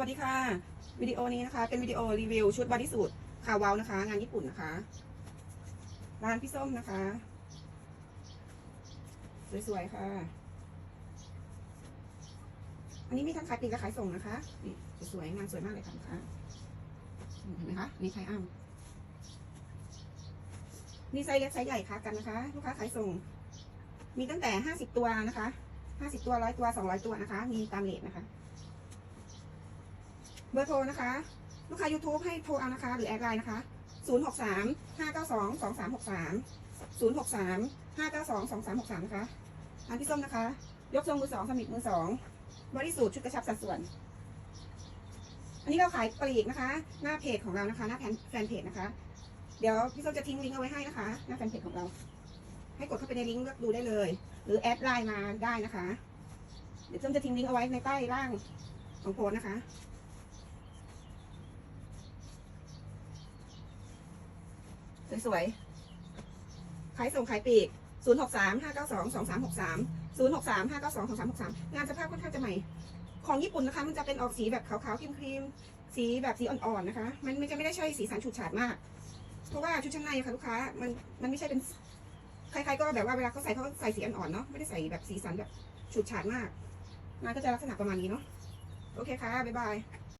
วัสดีค่ะ วิดีโอนี้นะคะ เป็นวิดีโอรีวิวชุดบอดี้สูทคาวเวลนะคะ งานญี่ปุ่นนะคะ ร้านพี่ส้มนะคะ สวยๆค่ะ อันนี้มีทั้งขายปลีกและขายส่งนะคะนี่สวยๆงานสวยมากเลยค่ะลูกค้าเห็นไหมคะนี่ขายอ้ำมีไซส์เล็กไซส์ใหญ่ค่ะกันนะคะ ลูกค้าขายส่ง มีตั้งแต่ห้าสิบตัวนะคะห้าสิบตัวร้อยตัวสองร้อยตัวนะคะ มีตามเลทนะคะ บอร์โทรนะคะ ลูกค้า YouTube ให้โทรเอานะคะ หรือแอดไลน์นะคะ 0 6 3 5 9 2 2 3 6 3 0 6 3 5 9 2 2 3 6 3 นะคะร้านพี่ส้มนะคะ ยกทรงมือสองสมิธมือสองบริสูทชุดกระชับสัดส่วน อันนี้เราขายปลีกนะคะ หน้าเพจของเรานะคะ หน้าแฟนเพจนะคะ เดี๋ยวพี่ส้มจะทิ้งลิงก์เอาไว้ให้นะคะ หน้าแฟนเพจของเรา ให้กดเข้าไปในลิงก์เลือกดูได้เลย หรือแอดไลน์มาได้นะคะ เดี๋ยวส้มจะทิ้งลิงก์เอาไว้ในใต้ล่างของโพสนะคะ สวยๆขายส่งขายปลีก 0 6 3 5 9 2 2 3 6 3 0 6 3 5 9 2 2 3 6 3 งานสภาพค่อนข้างจะใหม่ ของญี่ปุ่นนะคะ มันจะเป็นออกสีแบบขาวๆครีมๆ สีแบบสีอ่อนๆนะคะ มันมันจะไม่ได้ใช่สีสันฉูดฉาดมาก เพราะว่าชุดชั้นในค่ะลูกค้า มันมันไม่ใช่เป็นใครๆก็แบบว่าเวลาเขาใส่เขาใส่สีอ่อนๆเนาะ ไม่ได้ใส่แบบสีสันแบบฉูดฉาดมาก งานก็จะลักษณะประมาณนี้เนาะ โอเคค่ะ บ๊ายบาย